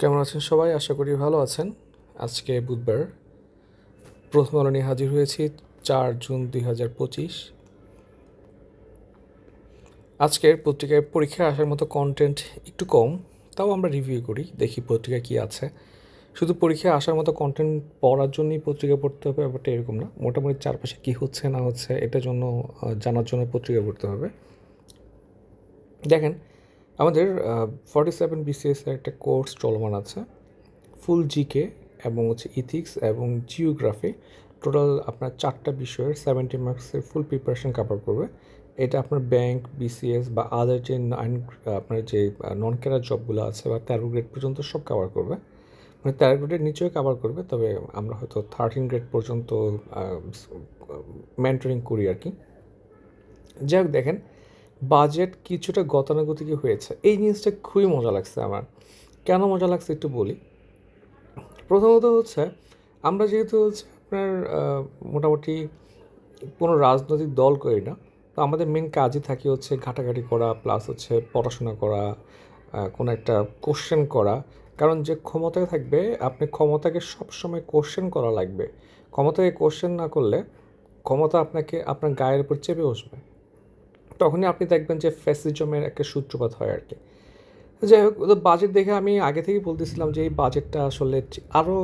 কেমন আছেন সবাই? আশা করি ভালো আছেন। আজকে বুধবার। প্রথম আলো নিয়ে হাজির হয়েছি চার জুন দুই হাজার পঁচিশ। আজকের পত্রিকায় পরীক্ষায় আসার মতো কন্টেন্ট একটু কম, তাও আমরা রিভিউ করি, দেখি পত্রিকা কী আছে। শুধু পরীক্ষায় আসার মতো কন্টেন্ট পড়ার জন্যই পত্রিকা পড়তে হবে, ব্যাপারটা এরকম না। মোটামুটি চারপাশে কী হচ্ছে, না হচ্ছে, এটার জন্য জানার জন্য পত্রিকা পড়তে হবে। দেখেন আমাদের ফর্টি সেভেন বিসিএস একটা কোর্স চলমান আছে ফুল জিকে এবং হচ্ছে ইথিক্স এবং জিওগ্রাফি টোটাল আপনার চারটা বিষয়ের সেভেন্টি মার্কসের ফুল প্রিপারেশন কাভার করবে। এটা আপনার ব্যাংক বিসিএস বা আদার যে নাইন আপনার যে নন ক্যারার জবগুলো আছে বা তেরো গ্রেড পর্যন্ত সব কাভার করবে। মানে তেরো গ্রেডের নিচেও কাভার করবে, তবে আমরা হয়তো থার্টিন গ্রেড পর্যন্ত মেন্টরিং করি আর কি। যাই হোক দেখেন বাজেট কিছুটা গতানুগতিক হয়েছে। এই জিনিসটা খুবই মজা লাগছে আমার। কেন মজা লাগছে একটু বলি? প্রথমত হচ্ছে, আমরা যেহেতু হচ্ছে আপনার মোটামুটি কোনো রাজনৈতিক দল করি না, তো আমাদের মেন কাজই থাকে হচ্ছে ঘাটাঘাটি করা প্লাস হচ্ছে পড়াশোনা করা কোনো একটা কোশ্চেন করা। কারণ যে ক্ষমতায় থাকবে, আপনি ক্ষমতাকে সবসময় কোশ্চেন করা লাগবে। ক্ষমতাকে কোশ্চেন না করলে ক্ষমতা আপনাকে আপনার গায়ের উপর চেপে বসবে। তখনই আপনি দেখবেন যে ফ্যাসিজমের একটা সূত্রপাত হয় আর কি। যাই হোক বাজেট দেখে আমি আগে থেকেই বলতেছিলাম যে এই বাজেটটা আসলে আরও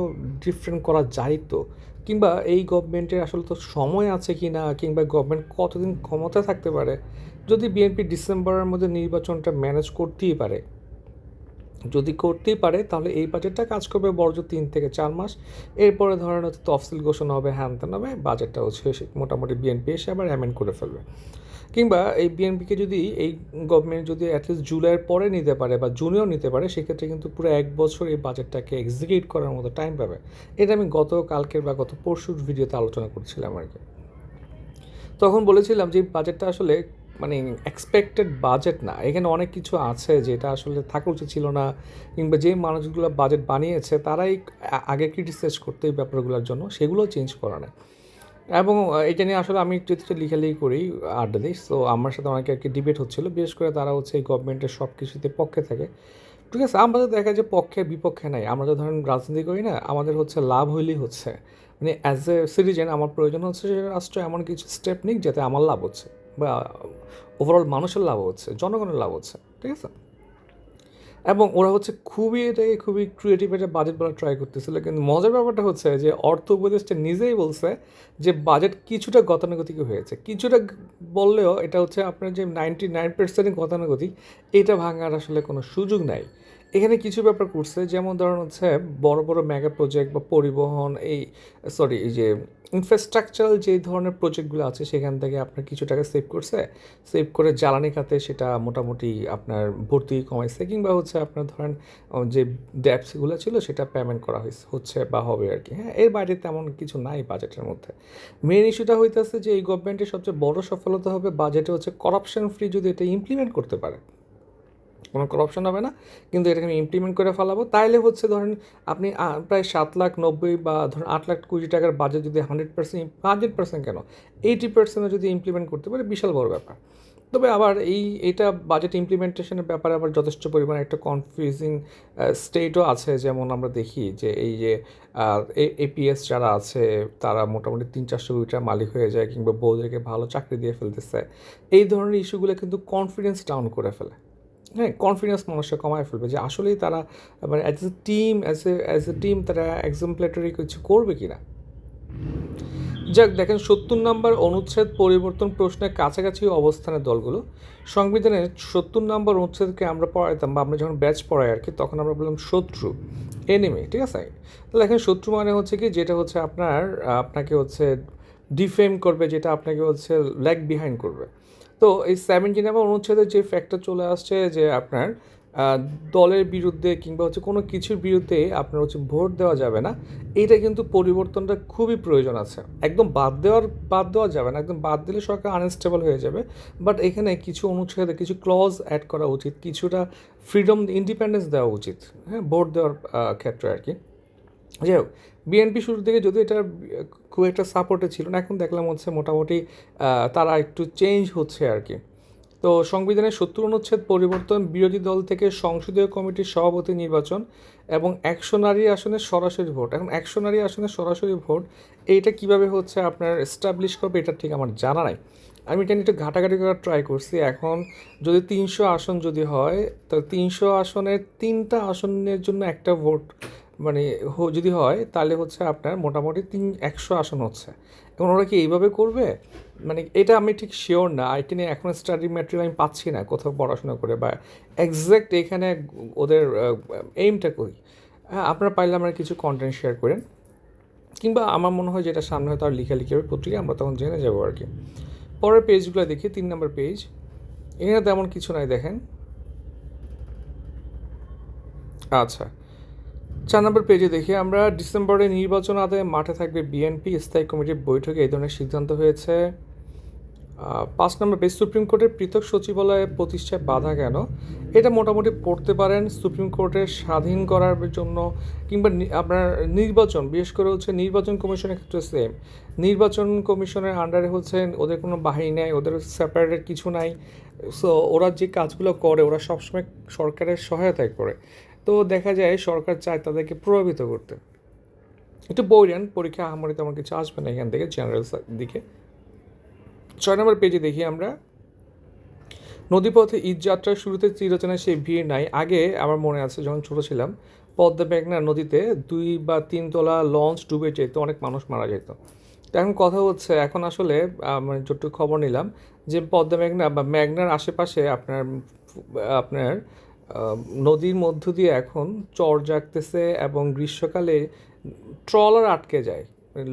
ডিফারেন্ট করা যায় তো। কিংবা এই গভর্নমেন্টের আসলে তো সময় আছে কি না কিংবা গভর্নমেন্ট কতদিন ক্ষমতা থাকতে পারে? যদি বিএনপি ডিসেম্বরের মধ্যে নির্বাচনটা ম্যানেজ করতেই পারে। যদি করতেই পারে, তাহলে এই বাজেটটা কাজ করবে বড়জোর তিন থেকে চার মাস। এরপরে ধরেন হচ্ছে তফসিল ঘোষণা হবে, হ্যান হবে বাজেটটা হচ্ছে মোটামুটি বিএনপি এসে আবার অ্যামেন্ড করে ফেলবে। কিংবা এই বিএনপিকে যদি এই গভর্নমেন্ট যদি অ্যাটলিস্ট জুলাইয়ের পরে নিতে পারে বা জুনেও নিতে পারে, সেক্ষেত্রে কিন্তু পুরো এক বছর এই বাজেটটাকে এক্সিকিউট করার মতো টাইম পাবে। এটা আমি গত কালকের বা গত পরশুর ভিডিওতে আলোচনা করছিলাম আর কি। তখন বলেছিলাম যে বাজেটটা আসলে মানে এক্সপেক্টেড বাজেট না। এখানে অনেক কিছু আছে যেটা আসলে থাকা উচিত ছিল না, কিংবা যে মানুষগুলো বাজেট বানিয়েছে, তারাই আগে ক্রিটিসাইজ করতে এই ব্যাপারগুলোর জন্য, সেগুলো চেঞ্জ করা নেই। এবং এটা নিয়ে আসলে আমি একটু একটু লিখালেই করি, আড্ডা দিই। সো আমার সাথে অনেকে আর কি ডিবেট হচ্ছিল। বিশেষ করে তারা হচ্ছে এই গভর্নমেন্টের সব কিছুতে পক্ষে থাকে। ঠিক আছে আমাদের দেখা যায় পক্ষে বিপক্ষে নাই। আমরা তো ধরেন রাজনীতি করি না, আমাদের হচ্ছে লাভ হইলেই হচ্ছে। মানে অ্যাজ এ সিটিজেন আমার প্রয়োজন হচ্ছে যে রাষ্ট্র এমন কিছু স্টেপ নিক যাতে আমার লাভ হচ্ছে বা ওভারঅল মানুষের লাভ হচ্ছে, জনগণের লাভ হচ্ছে। ঠিক আছে? এবং ওরা হচ্ছে খুবই এটাকে খুবই ক্রিয়েটিভ একটা বাজেট বলা ট্রাই করতেছিল কিন্তু মজার ব্যাপারটা হচ্ছে যে অর্থ উপদেষ্টা নিজেই বলছে যে বাজেট কিছুটা গতানুগতিক হয়েছে। কিছুটা বললেও এটা হচ্ছে আপনার যে নাইনটি নাইন পার্সেন্ট গতানুগতিক, এটা ভাঙার আসলে কোনো সুযোগ নাই। এখানে কিছু ব্যাপার করছে, যেমন ধরুন হচ্ছে বড় বড় মেগা প্রজেক্ট বা পরিবহন, এই সরি এই যে ইনফ্রাস্ট্রাকচারাল যে ধরনের প্রজেক্টগুলো আছে, সেখান থেকে আপনার কিছু টাকা সেভ করছে সেভ করে জ্বালানি খাতে সেটা মোটামুটি আপনার ভর্তি কমাইছে, কিংবা হচ্ছে আপনার ধরেন যে ড্যাপসগুলো ছিল সেটা পেমেন্ট করা হয়েছে হচ্ছে বা হবে আর কি। হ্যাঁ এর বাইরে তেমন কিছু নাই বাজেটের মধ্যে। মেন ইস্যুটা হইতেছে যে এই গভর্নমেন্টের সবচেয়ে বড় সফলতা হবে বাজেটে হচ্ছে করাপশন ফ্রি যদি এটা ইমপ্লিমেন্ট করতে পারে। কোনো করাপশন হবে না। কিন্তু এটাকে আমি ইমপ্লিমেন্ট করে ফেলাবো। তাইলে হচ্ছে ধরেন আপনি প্রায় সাত লাখ নব্বই বা ধরেন আট লাখ কুড়ি টাকার বাজেট যদি হান্ড্রেড পার্সেন্ট হান্ড্রেড পার্সেন্ট কেন? এইটি পার্সেন্টে যদি ইমপ্লিমেন্ট করতে পারে, বিশাল বড় ব্যাপার। তবে আবার এই, এটা বাজেট ইমপ্লিমেন্টেশনের ব্যাপারে আবার যথেষ্ট পরিমাণে একটা কনফিউজিং স্টেটও আছে। যেমন আমরা দেখি যে এই যে এপিএস যারা আছে, তারা মোটামুটি তিন চারশো কোটি মালিক হয়ে যায় কিংবা বউদেরকে ভালো চাকরি দিয়ে ফেলতেছে। এই ধরনের ইস্যুগুলো কিন্তু কনফিডেন্স ডাউন করে ফেলে। হ্যাঁ কনফিডেন্স মানুষের কমায় ফেলবে যে আসলেই তারা মানে as a team as a as a team তারা এক্সাম্পলেটারি কিছু করবে কি না যাক, দেখেন সত্তর নম্বর অনুচ্ছেদ পরিবর্তন প্রশ্নের কাছাকাছি অবস্থানের দলগুলো। সংবিধানের সত্তর নম্বর অনুচ্ছেদকে আমরা পড়াইতাম বা আমরা যখন ব্যাচ পড়াই আর কি, তখন আমরা বললাম শত্রু এনিমি ঠিক আছে? তাহলে এখন শত্রু মানে হচ্ছে কি, যেটা হচ্ছে আপনার, আপনাকে হচ্ছে ডিফেম করবে, যেটা আপনাকে হচ্ছে ল্যাগ বিহাইন্ড করবে। তো এই সেভেন্টি নাম্বার অনুচ্ছেদের যে ফ্যাক্টর চলে আসছে যে আপনার দলের বিরুদ্ধে কিংবা হচ্ছে কোনো কিছুর বিরুদ্ধে আপনার হচ্ছে ভোট দেওয়া যাবে না এইটা কিন্তু পরিবর্তনটা খুবই প্রয়োজন আছে। একদম বাদ দেওয়ার, বাদ দেওয়া যাবে না, একদম বাদ দিলে সরকার আনস্টেবল হয়ে যাবে। বাট এখানে কিছু অনুচ্ছেদে কিছু ক্লজ অ্যাড করা উচিত, কিছুটা ফ্রিডম ইন্ডিপেন্ডেন্স দেওয়া উচিত। হ্যাঁ ভোট দেওয়ার ক্ষেত্রে আর কি। যাই হোক বিএনপি শুরু থেকে যদি এটা খুব একটা সাপোর্টে ছিল না, এখন দেখলাম হচ্ছে মোটামুটি তারা একটু চেঞ্জ হচ্ছে আর কি। তো সংবিধানের সত্তর অনুচ্ছেদ পরিবর্তন বিরোধী দল থেকে সংসদীয় কমিটির সভাপতি নির্বাচন এবং একশো নারী আসনে সরাসরি ভোট। এখন একশো নারী আসনে সরাসরি ভোট, এইটা কীভাবে হচ্ছে আপনার এস্টাবলিশ করবে এটা ঠিক আমার জানা নাই। আমি এটা একটু ঘাটাঘাটি করার ট্রাই করছি। এখন যদি তিনশো আসন যদি হয়, তো তিনশো আসনের তিনটা আসনের জন্য একটা ভোট মানে যদি হয়, তাহলে হচ্ছে আপনার মোটামুটি তিন, একশো আসন হচ্ছে। এখন ওরা কি এইভাবে করবে? মানে এটা আমি ঠিক শিওর না। এটা নিয়ে এখন স্টাডি ম্যাটেরিয়াল আমি পাচ্ছি না কোথাও পড়াশোনা করে বা এক্স্যাক্ট এখানে ওদের এইমটা করি হ্যাঁ আপনারা পাইলে আমরা কিছু কন্টেন্ট শেয়ার করেন। কিংবা আমার মনে হয় যেটা সামনে হয়তো আর লিখালিখি হবে পত্রিকা, আমরা তখন জেনে যাব আর কি। পরের পেজগুলো দেখি, তিন নম্বর পেজ এখানে তেমন কিছু নাই, দেখেন। আচ্ছা। চার নম্বর পেজে দেখি, আমরা ডিসেম্বরে নির্বাচন আদায়ে মাঠে থাকবে বিএনপি স্থায়ী কমিটির বৈঠকে এই ধরনের সিদ্ধান্ত হয়েছে। পাঁচ নম্বর পেজ সুপ্রিম কোর্টের পৃথক সচিবালয়ে প্রতিষ্ঠায় বাধা কেন? এটা মোটামুটি পড়তে পারেন, সুপ্রিম কোর্টের স্বাধীন করার জন্য কিংবা আপনার নির্বাচন, বিশেষ করে হচ্ছে নির্বাচন কমিশনের ক্ষেত্রে সেম নির্বাচন কমিশনের আন্ডারে হচ্ছে ওদের কোনো বাহিনী নেই, ওদের সেপারেটেড কিছু নাই। সো ওরা যে কাজগুলো করে, ওরা সবসময় সরকারের সহায়তায় করে। তো দেখা যায় সরকার চায় তাদেরকে প্রভাবিত করতে। একটু বইলেন পরীক্ষা আহামরি তেমন কিছু আসবে না এখান থেকে জেনারেল দিকে। ছয় নম্বর পেজে দেখি আমরা, নদীপথে ঈদ যাত্রার শুরুতে চিরচেনা সেই ভিড় নাই। আগে আমার মনে আছে, যখন ছোট ছিলাম, পদ্মা মেঘনা নদীতে দুই বা তিন তলা লঞ্চ ডুবে যেত, অনেক মানুষ মারা যেত। তো এখন কথা হচ্ছে, এখন আসলে মানে যতটুকু খবর নিলাম, যে পদ্মা মেঘনা বা মেঘনার আশেপাশে আপনার আপনার নদীর মধ্য দিয়ে এখন চর জাগতেছে এবং গ্রীষ্মকালে ট্রলার আটকে যায়।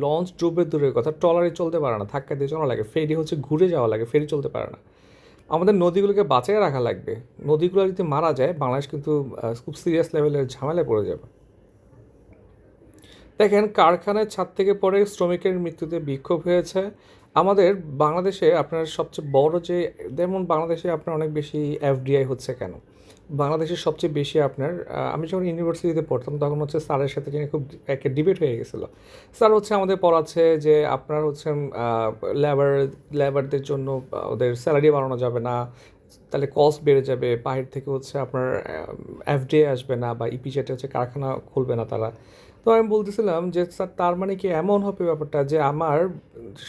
লঞ্চ ডুবে দূরের কথা, ট্রলারে চলতে পারে না, ধাক্কা দিয়ে চলা লাগে, ফেরি হচ্ছে ঘুরে যাওয়া লাগে, ফেরি চলতে পারে না। আমাদের নদীগুলোকে বাঁচিয়ে রাখা লাগবে। নদীগুলো যদি মারা যায়, বাংলাদেশ কিন্তু খুব সিরিয়াস লেভেলের ঝামেলায় পড়ে যাবে। দেখেন, কারখানার ছাদ থেকে পড়ে শ্রমিকের মৃত্যুতে বিক্ষোভ হয়েছে। আমাদের বাংলাদেশে আপনার সবচেয়ে বড় যে, যেমন বাংলাদেশে আপনার অনেক বেশি এফডিআই হচ্ছে কেন? বাংলাদেশের সবচেয়ে বেশি আপনার আমি যখন ইউনিভার্সিটিতে পড়তাম, তখন হচ্ছে স্যারের সাথে নিয়ে খুব একটা ডিবেট হয়ে গেছিল। স্যার হচ্ছে আমাদের পড়াচ্ছে যে আপনার হচ্ছে লেবার লেবারদের জন্য ওদের স্যালারি বাড়ানো যাবে না, তাহলে কস্ট বেড়ে যাবে, বাহির থেকে হচ্ছে আপনার এফডিএ আসবে না বা ইপিজেটে হচ্ছে কারখানা খুলবে না তারা। তো আমি বলতেছিলাম যে স্যার, তার মানে কি এমন হবে ব্যাপারটা যে আমার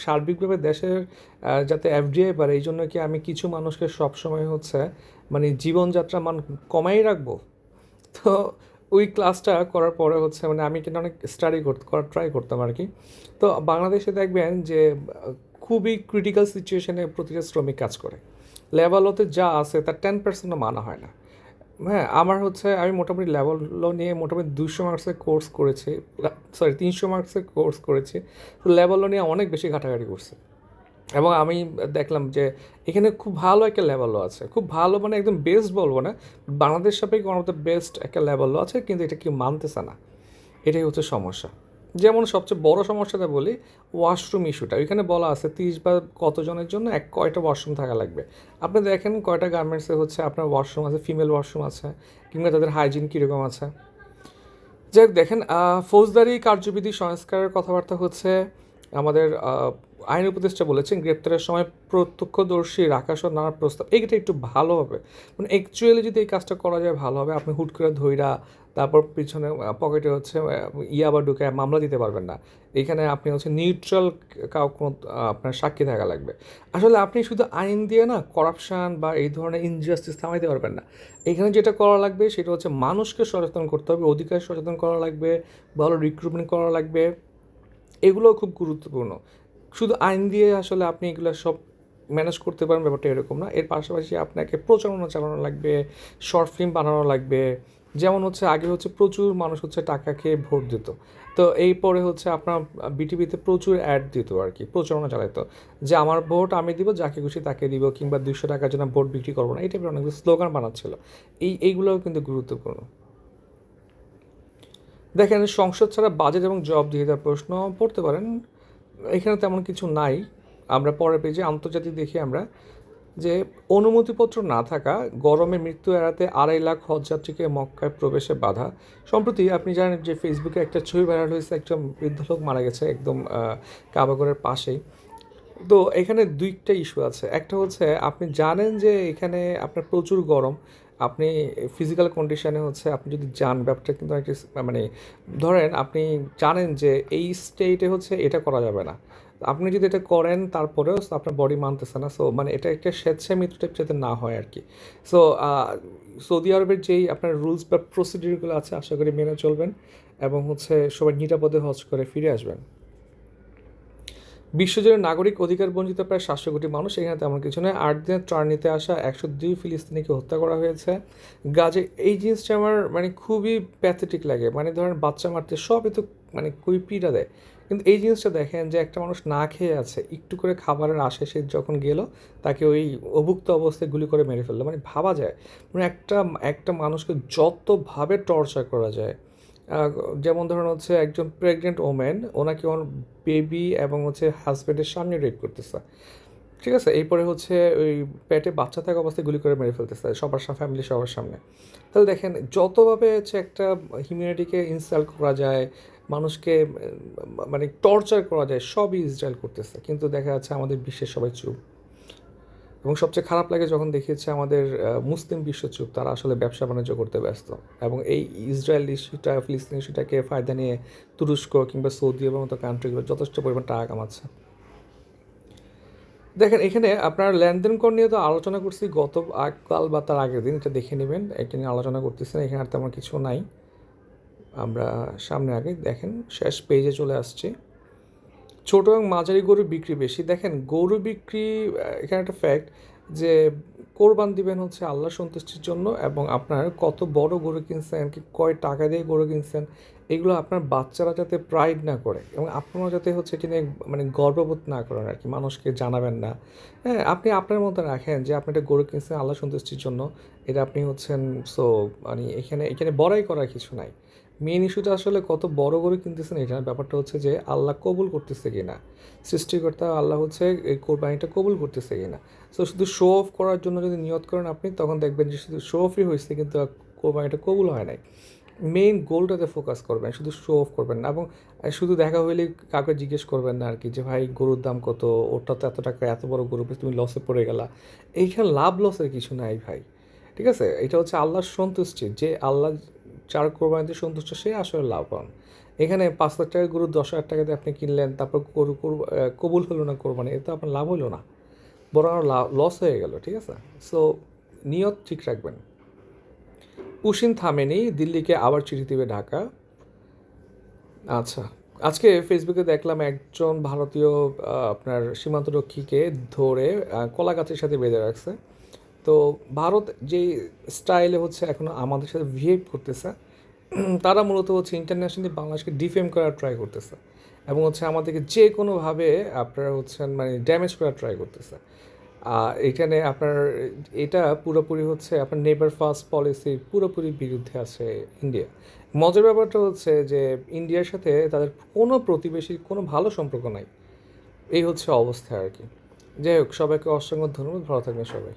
সার্বিকভাবে দেশের যাতে এফডিআই বাড়ে, এই জন্য কি আমি কিছু মানুষকে সবসময় হচ্ছে মানে জীবনযাত্রা মান কমাই রাখব। তো ওই ক্লাসটা করার পরে হচ্ছে মানে আমি কিন্তু অনেক স্টাডি করতে করার ট্রাই করতাম আর কি তো বাংলাদেশে দেখবেন যে, খুবই ক্রিটিক্যাল সিচুয়েশনে প্রতিটা শ্রমিক কাজ করে। লেভেলতে যা আছে তার টেন পার্সেন্টও মানা হয় না। হ্যাঁ আমার হচ্ছে আমি মোটামুটি লেভেল নিয়ে মোটামুটি দুশো মার্কসের কোর্স করেছি সরি তিনশো মার্কসের কোর্স করেছি। তো লেভেল নিয়ে অনেক বেশি ঘাটাঘাটি করছে। এবং আমি দেখলাম যে এখানে খুব ভালো একটা লেভেলও আছে। খুব ভালো মানে একদম বেস্ট বলব না বাংলাদেশ সাপেক্ষে ওয়ান অফ দ্য বেস্ট একটা লেভেলও আছে, কিন্তু এটা কেউ মানতেছে না। এটাই হচ্ছে সমস্যা। যেমন সবচেয়ে বড় সমস্যাটা বলি ওয়াশরুম ইস্যুটা ওইখানে বলা আছে তিরিশ বা কতজনের জন্য এক কয়টা ওয়াশরুম থাকা লাগবে। আপনি দেখেন কয়টা গার্মেন্টসে হচ্ছে আপনার ওয়াশরুম আছে ফিমেল ওয়াশরুম আছে, কিংবা তাদের হাইজিন কীরকম আছে। যাই দেখেন ফৌজদারি কার্যবিধি সংস্কারের কথাবার্তা হচ্ছে আমাদের আইন উপদেষ্টা বলেছেন গ্রেপ্তারের সময় প্রত্যক্ষদর্শী রাখাসহ নানা প্রস্তাব এইটা একটু ভালো হবে। মানে অ্যাকচুয়ালি যদি এই কাজটা করা যায় ভালো হবে, আপনি হুট করে ধৈরা তারপর পিছনে পকেটে হচ্ছে ইয়া বা ঢুকে মামলা দিতে পারবেন না। এখানে আপনি হচ্ছে নিউট্রাল কাউ কোনো আপনার সাক্ষী থাকা লাগবে। আসলে আপনি শুধু আইন দিয়ে না করাপশান বা এই ধরনের ইনজাস্টিস থামাইতে পারবেন না। এখানে যেটা করা লাগবে সেটা হচ্ছে মানুষকে সচেতন করতে হবে, অধিকার সচেতন করা লাগবে, ভালো রিক্রুটমেন্ট করা লাগবে। এগুলো খুব গুরুত্বপূর্ণ। শুধু আইন দিয়ে আসলে আপনি এগুলো সব ম্যানেজ করতে পারেন, ব্যাপারটা এরকম না। এর পাশাপাশি আপনাকে প্রচারণা চালানো লাগবে শর্ট ফিল্ম বানানো লাগবে। যেমন হচ্ছে, আগে হচ্ছে প্রচুর মানুষ হচ্ছে টাকা খেয়ে ভোট দিত। তো এই পরে হচ্ছে আপনার বিটিভিতে প্রচুর অ্যাড দিত আর কি প্রচারণা চালাইতো। যে আমার ভোট আমি দিব, যাকে খুশি তাকে দিব, কিংবা দুশো টাকার জন্য ভোট বিক্রি করব না। এই টাইপের অনেকগুলো স্লোগান বানাচ্ছিল। এই, এইগুলোও কিন্তু গুরুত্বপূর্ণ। দেখেন, সংসদ ছাড়া বাজেট এবং জবাবদিহিতার প্রশ্ন পড়তে পারেন। এখানে তেমন কিছু নাই। আমরা পরের পেজে আন্তর্জাতিক দেখি আমরা যে অনুমতিপত্র না থাকা, গরমে মৃত্যু এড়াতে আড়াই লাখ হজযাত্রীকে মক্কায় প্রবেশে বাধা। সম্প্রতি আপনি জানেন যে ফেসবুকে একটা ছবি ভাইরাল হয়েছে একটা বৃদ্ধ লোক মারা গেছে একদম কাবাগরের পাশেই। তো এখানে দুইটা ইস্যু আছে। একটা হচ্ছে আপনি জানেন যে এখানে আপনার প্রচুর গরম আপনি ফিজিক্যাল কন্ডিশনে হচ্ছে আপনি যদি যান, ব্যাপারটা কিন্তু একটা মানে ধরেন আপনি জানেন যে এই স্টেটে হচ্ছে এটা করা যাবে না। আপনি যদি এটা করেন তারপরেও আপনার বডি মানতেছে না। সো মানে এটা একটা স্বেচ্ছায় মৃত্যু টাইপ যাতে না হয় আর কি সো সৌদি আরবের যেই আপনার রুলস বা প্রসিডিউরগুলো আছে, আশা করি মেনে চলবেন এবং হচ্ছে সবাই নিরাপদে হজ করে ফিরে আসবেন। বিশ্বজুড়ে নাগরিক অধিকার বঞ্চিত প্রায় সাতশো কোটি মানুষ, এখানে তেমন কিছু নয়। আট দিনের ত্রাণ নিতে আসা একশো দুই ফিলিস্তিনিকে হত্যা করা হয়েছে। গাজে এই জিনিসটা আমার মানে খুবই প্যাথেটিক লাগে। মানে ধরেন বাচ্চা মারতে সবই তো মানে পীড়া দেয়। কিন্তু এই জিনিসটা দেখেন যে একটা মানুষ না খেয়ে আছে, একটু করে খাবারের আশে সে যখন গেল, তাকে ওই অভুক্ত অবস্থায় গুলি করে মেরে ফেলল। মানে ভাবা যায়। মানে একটা একটা মানুষকে যতভাবে টর্চার করা যায় যেমন ধরুন হচ্ছে একজন প্রেগনেন্ট ওমেন ওনাকে ওর বেবি এবং হচ্ছে হাজব্যান্ডের সামনে রেপ করতেছে। ঠিক আছে? এরপরে হচ্ছে ওই পেটে বাচ্চা থাকা অবস্থায় গুলি করে মেরে ফেলতেছে, সবার সামনে ফ্যামিলি সবার সামনে। তাহলে দেখেন, যতভাবে হচ্ছে একটা হিউম্যানিটিকে ইনসাল্ট করা যায়, মানুষকে মানে টর্চার করা যায়, সবই ইসরায়েল করতেছে। কিন্তু দেখা যাচ্ছে আমাদের বিশ্বের সবাই চুপ। এবং সবচেয়ে খারাপ লাগে যখন দেখিয়েছে আমাদের মুসলিম বিশ্ব চুপ তারা আসলে ব্যবসা বাণিজ্য করতে ব্যস্ত। এবং এই ইসরায়েল ইস্যুটা, ফিলিস্তিন ইস্যুটাকে ফায়দা নিয়ে তুরস্ক কিংবা সৌদি আরবের মতো কান্ট্রিগুলো যথেষ্ট পরিমাণ টাকা কামাচ্ছে। দেখেন, এখানে আপনার লেনদেন কর নিয়ে তো আলোচনা করছি, গত কাল বা তার আগের দিন এটা দেখে নেবেন, এটা নিয়ে আলোচনা করতেছেন, এখানে আর তেমন কিছু নাই। আমরা সামনে আগে দেখেন, শেষ পেজে চলে আসছি। ছোট এবং মাঝারি গরু বিক্রি বেশি। দেখেন, গরু বিক্রি এখানে একটা ফ্যাক্ট যে কোরবান দিবেন হচ্ছে আল্লাহ সন্তুষ্টির জন্য এবং আপনার কত বড় গরু কিনছেন, কি কয় টাকা দিয়ে গরু কিনছেন, এগুলো আপনার বাচ্চারা যাতে প্রাইড না করে এবং আপনারা যাতে হচ্ছে এটি নিয়ে মানে গর্ববোধ না করেন আর কি, মানুষকে জানাবেন না। হ্যাঁ আপনি আপনার মতো রাখেন যে আপনি একটা গরু কিনছেন আল্লাহ সন্তুষ্টির জন্য, এটা আপনি হচ্ছেন সো মানে এখানে এখানে বড়াই করার কিছু নাই। মেন ইস্যুটা আসলে কত বড় গরু কিনতেছেন এটা ব্যাপারটা হচ্ছে যে আল্লাহ কবুল করতেছে কিনা, সৃষ্টিকর্তা আল্লাহ হচ্ছে এই কোরবানিটা কবুল করতেছে কিনা। সো শুধু শো অফ করার জন্য যদি নিয়ত করেন আপনি, তখন দেখবেন যে শুধু শো অফই হয়েছে, কিন্তু কোরবানিটা কবুল হয় নাই। মেইন গোলটাতে ফোকাস করবেন, শুধু শো অফ করবেন না, এবং শুধু দেখা হইলে কাউকে জিজ্ঞেস করবেন না আর কি যে, ভাই, গরুর দাম কত? ওটা তো এত টাকা, এত বড় গরু তুমি লসে পড়ে গেলা। এইখানে লাভ লসের কিছু নাই ভাই, ঠিক আছে? এটা হচ্ছে আল্লাহর সন্তুষ্টি, যে আল্লাহ চার কোরবানিতে সন্তুষ্ট সে আসলে লাভবান। এখানে পাঁচ লাখ টাকা গরু দশ হাজার টাকা দিয়ে আপনি কিনলেন, তারপর গরু কবুল হলো না কোরবানি, এতে আপনার লাভ হলো না। বরং লস হয়ে গেল, ঠিক আছে? সো নিয়ত ঠিক রাখবেন। পুশিন থামেনি, দিল্লিকে আবার চিঠি দেবে ঢাকা। আচ্ছা আজকে ফেসবুকে দেখলাম একজন ভারতীয় আপনার সীমান্তরক্ষীকে ধরে কলা গাছের সাথে বেঁধে রাখছে। তো ভারত যেই স্টাইলে হচ্ছে এখন আমাদের সাথে বিহেভ করতেছে, তারা মূলত হচ্ছে ইন্টারন্যাশনালি বাংলাদেশকে ডিফেম করার ট্রাই করতেছে এবং হচ্ছে আমাদেরকে যে কোনোভাবে আপনারা হচ্ছেন মানে ড্যামেজ করার ট্রাই করতেছে। আর এখানে আপনার এটা পুরোপুরি হচ্ছে আপনার নেবার ফার্স্ট পলিসির পুরোপুরি বিরুদ্ধে আছে ইন্ডিয়া মজার ব্যাপারটা হচ্ছে যে ইন্ডিয়ার সাথে তাদের কোনো প্রতিবেশীর কোনো ভালো সম্পর্ক নাই। এই হচ্ছে অবস্থা আর কি। যাই হোক, সবাইকে অসংখ্য ধন্যবাদ, ভালো থাকবেন সবাই।